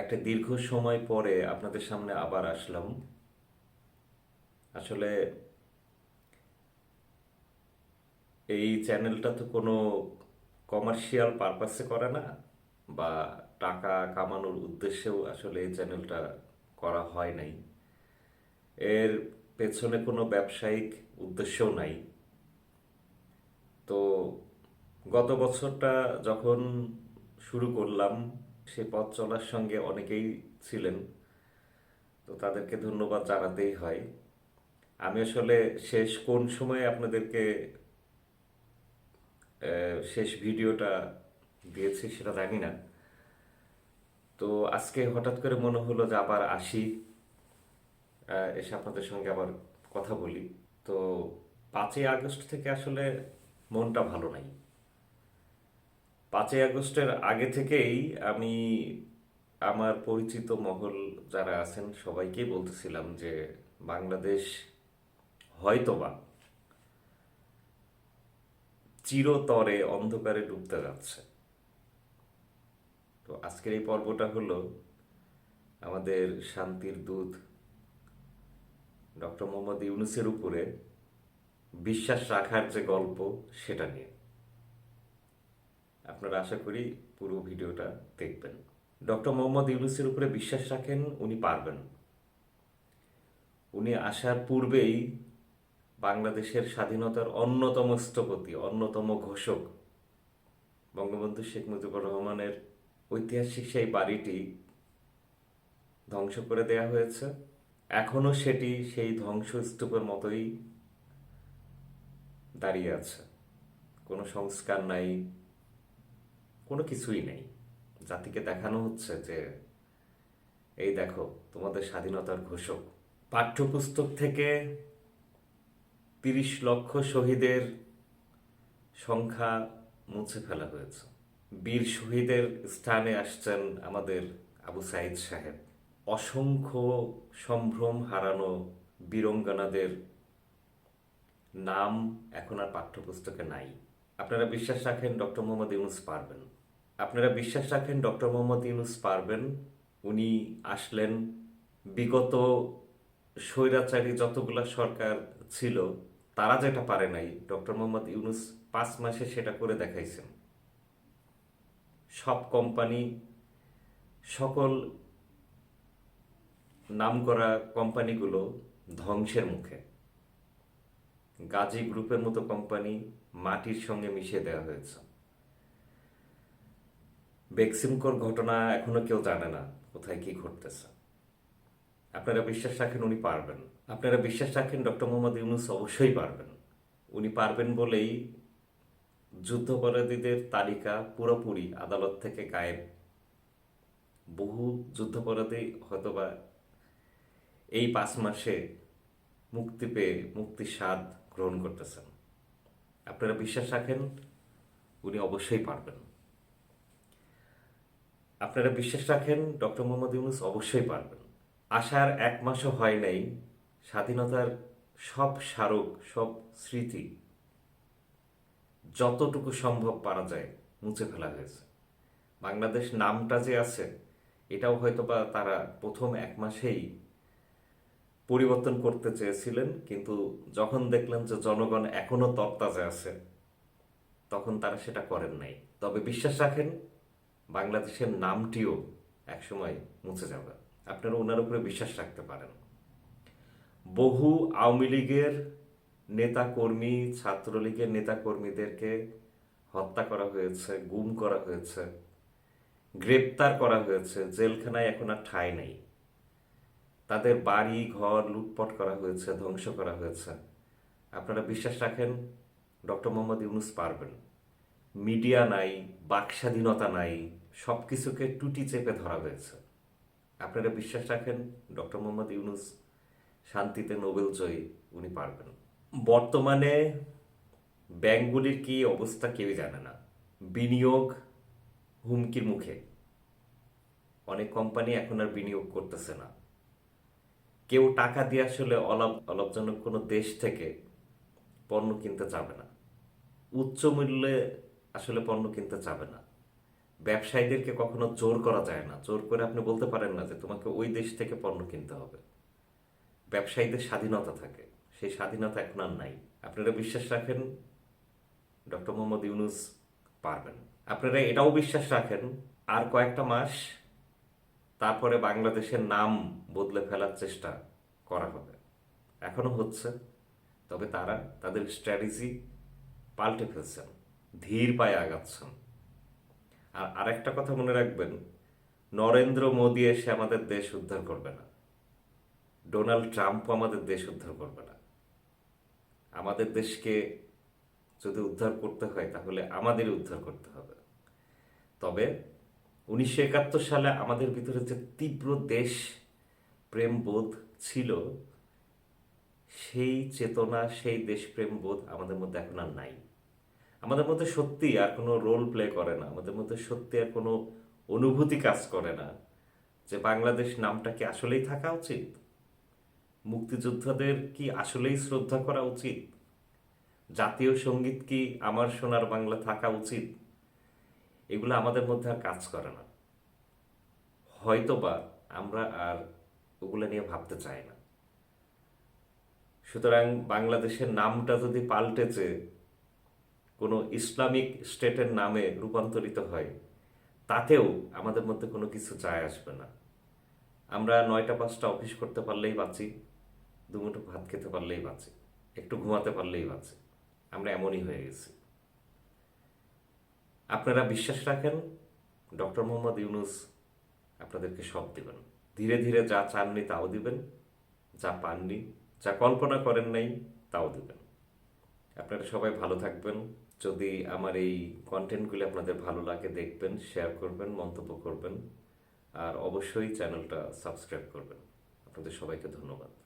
একটা দীর্ঘ সময় পরে আপনাদের সামনে আবার আসলাম। আসলে এই চ্যানেলটা তো কোনো কমার্শিয়াল পারপাসে করে না, বা টাকা কামানোর উদ্দেশ্যেও আসলে এই চ্যানেলটা করা হয় নাই। এর পেছনে কোনো ব্যবসায়িক উদ্দেশ্যও নাই। তো গত বছরটা যখন শুরু করলাম সে পথ চলার সঙ্গে অনেকেই ছিলেন। তো তাদেরকে ধন্যবাদ জানাতেই হয়। আমি আসলে শেষ কোন সময়ে আপনাদেরকে শেষ ভিডিওটা দিয়েছি সেটা জানি না। তো আজকে হঠাৎ করে মনে হলো যে আবার আসি এসে আপনাদের সঙ্গে আবার কথা বলি। তো পাঁচই আগস্ট থেকে আসলে মনটা ভালো নাই। পাঁচই আগস্টের আগে থেকেই আমি আমার পরিচিত মহল যারা আছেন সবাইকেই বলতেছিলাম যে বাংলাদেশ হয়তোবা চিরতরে অন্ধকারে ডুবতে যাচ্ছে। তো আজকের এই পর্বটা হলো আমাদের শান্তির দূত ডক্টর মোহাম্মদ ইউনুসের উপরে বিশ্বাস রাখার যে গল্প সেটা নিয়ে। আপনারা আশা করি পুরো ভিডিওটা দেখবেন। ডক্টর মোহাম্মদ ইউনুসের উপরে বিশ্বাস রাখেন, উনি পারবেন। উনি আসার পূর্বেই বাংলাদেশের স্বাধীনতার অন্যতম স্থপতি, অন্যতম ঘোষক বঙ্গবন্ধু শেখ মুজিবুর রহমানের ঐতিহাসিক সেই বাড়িটি ধ্বংস করে দেয়া হয়েছে। এখনও সেটি সেই ধ্বংসস্তূপের মতোই দাঁড়িয়ে আছে। কোনো সংস্কার নাই কোনো কিছুই নেই। জাতিকে দেখানো হচ্ছে যে, এই দেখো, তোমাদের স্বাধীনতার ঘোষক। পাঠ্যপুস্তক থেকে তিরিশ লক্ষ শহীদের সংখ্যা মুছে ফেলা হয়েছে। বীর শহীদের স্থানে আসছেন আমাদের আবু সাইদ সাহেব। অসংখ্য সম্ভ্রম হারানো বীরঙ্গনাদের নাম এখন আর পাঠ্যপুস্তকে নাই। আপনারা বিশ্বাস রাখেন ডক্টর মোহাম্মদ ইউনুস পারবেন। আপনারা বিশ্বাস রাখেন ডক্টর মোহাম্মদ ইউনুস পারবেন। উনি আসলেন বিগত স্বৈরাচারী যতগুলা সরকার ছিল, তারা যেটা পারে নাই, ডক্টর মোহাম্মদ ইউনুস পাঁচ মাসে সেটা করে দেখাইছেন। সব কোম্পানি, সকল নামকরা কোম্পানিগুলো ধ্বংসের মুখে। গাজী গ্রুপের মতো কোম্পানি মাটির সঙ্গে মিশিয়ে দেওয়া হয়েছে। বেক্সিমকোর ঘটনা এখনও কেউ জানে না, কোথায় কি ঘটতেছে। আপনারা বিশ্বাস রাখেন, উনি পারবেন। আপনারা বিশ্বাস রাখেন, ডক্টর মোহাম্মদ ইউনুস অবশ্যই পারবেন। উনি পারবেন বলেই যুদ্ধাপরাধীদের তালিকা পুরোপুরি আদালত থেকে গায়েব। বহু যুদ্ধাপরাধী হয়তোবা এই পাঁচ মাসে মুক্তি পেয়ে, মুক্তির স্বাদ গ্রহণ করতেছেন। আপনারা বিশ্বাস রাখেন, উনি অবশ্যই পারবেন। আপনারা বিশ্বাস রাখেন, ডক্টর মোহাম্মদ ইউনুস অবশ্যই পারবেন। আসার এক মাসও হয় নাই, স্বাধীনতার সব স্মারক, সব স্মৃতি যতটুকু সম্ভব পারা যায়, মুছে ফেলা হয়েছে। বাংলাদেশ নামটা যে আছে, এটাও হয়তোবা তারা প্রথম এক মাসেই পরিবর্তন করতে চেয়েছিলেন, কিন্তু যখন দেখলেন যে জনগণ এখনও তরতাজা আছে, তখন তারা সেটা করেন নাই। তবে বিশ্বাস রাখেন, বাংলাদেশের নামটিও একসময় মুছে যাবে। আপনারা ওনার উপরে বিশ্বাস রাখতে পারেন। বহু আওয়ামী লীগের নেতা কর্মী ছাত্রলীগের নেতা কর্মীদেরকে হত্যা করা হয়েছে, গুম করা হয়েছে, গ্রেপ্তার করা হয়েছে, জেলখানায় এখন আর ঠাঁই নেই। তাদের বাড়ি, ঘর লুটপট করা হয়েছে, ধ্বংস করা হয়েছে। আপনারা বিশ্বাস রাখেন, ডক্টর মোহাম্মদ ইউনুস পারবেন। মিডিয়া নাই বাক স্বাধীনতা নাই সব কিছুকে টুটি চেপে ধরা হয়েছে। আপনারা বিশ্বাস রাখেন, ডক্টর মোহাম্মদ ইউনুস শান্তিতে নোবেল জয়ী, উনি পারবেন। বর্তমানে ব্যাংকগুলির কি অবস্থা কেউই জানে না। বিনিয়োগ হুমকির মুখে। অনেক কোম্পানি এখন আর বিনিয়োগ করতেছে না। কেউ টাকা দিয়ে আসলে অলাভ, অলাভজনক কোনো দেশ থেকে পণ্য কিনতে চাবে না। উচ্চ মূল্যে আসলে পণ্য কিনতে চাবে না। ব্যবসায়ীদেরকে কখনো জোর করা যায় না। জোর করে আপনি বলতে পারেন না যে তোমাকে ওই দেশ থেকে পণ্য কিনতে হবে। ব্যবসায়ীদের স্বাধীনতা থাকে। সেই স্বাধীনতা এখন আর নাই। আপনারা বিশ্বাস রাখেন? ডক্টর মোহাম্মদ ইউনুস পারবেন। আপনারা এটাও বিশ্বাস রাখেন? আর কয়েকটা মাস তারপরে বাংলাদেশের নাম বদলে ফেলার চেষ্টা করা হবে। এখনও হচ্ছে, তবে তারা তাদের স্ট্র্যাটেজি পাল্টে ফেলছেন, ধীর পায়ে আগাচ্ছেন। আর আরেকটা কথা মনে রাখবেন, নরেন্দ্র মোদী এসে আমাদের দেশ উদ্ধার করবে না। ডোনাল্ড ট্রাম্পও আমাদের দেশ উদ্ধার করবে না। আমাদের দেশকে যদি উদ্ধার করতে হয়, তাহলে আমাদেরই উদ্ধার করতে হবে। তবে উনিশশো একাত্তর সালে আমাদের ভিতরে যে তীব্র দেশ প্রেম বোধ ছিল, সেই চেতনা, সেই দেশপ্রেম বোধ আমাদের মধ্যে এখন আর নাই। আমাদের মধ্যে সত্যি আর কোনো রোল প্লে করে না। আমাদের মধ্যে সত্যি আর কোনো অনুভূতি কাজ করে না যে বাংলাদেশ নামটা কি আসলেই থাকা উচিত? মুক্তিযোদ্ধাদের কি আসলেই শ্রদ্ধা করা উচিত? জাতীয় সংগীত কি আমার সোনার বাংলা থাকা উচিত? এগুলো আমাদের মধ্যে আর কাজ করে না। হয়তোবা আমরা আর ওগুলো নিয়ে ভাবতে চাই না। সুতরাং বাংলাদেশের নামটা যদি পাল্টেছে, কোনো ইসলামিক স্টেটের নামে রূপান্তরিত হয়, তাতেও আমাদের মধ্যে কোনো কিছু যায় আসবে না। আমরা নয়টা, পাঁচটা অফিস করতে পারলেই বাঁচি, দুমুঠো ভাত খেতে পারলেই বাঁচি, একটু ঘুমাতে পারলেই বাঁচি। আমরা এমনই হয়ে গেছি। আপনারা বিশ্বাস রাখেন, ডক্টর মোহাম্মদ ইউনুস আপনাদেরকে সব দেবেন। ধীরে ধীরে যা চাননি তাও দিবেন, যা পাননি, যা কল্পনা করেন নাই তাও দিবেন। আপনারা সবাই ভালো থাকবেন। যদি আমার এই কন্টেন্টগুলি আপনাদের ভালো লাগে, দেখবেন শেয়ার করবেন, মন্তব্য করবেন। আর অবশ্যই চ্যানেলটা সাবস্ক্রাইব করবেন। আপনাদের সবাইকে ধন্যবাদ।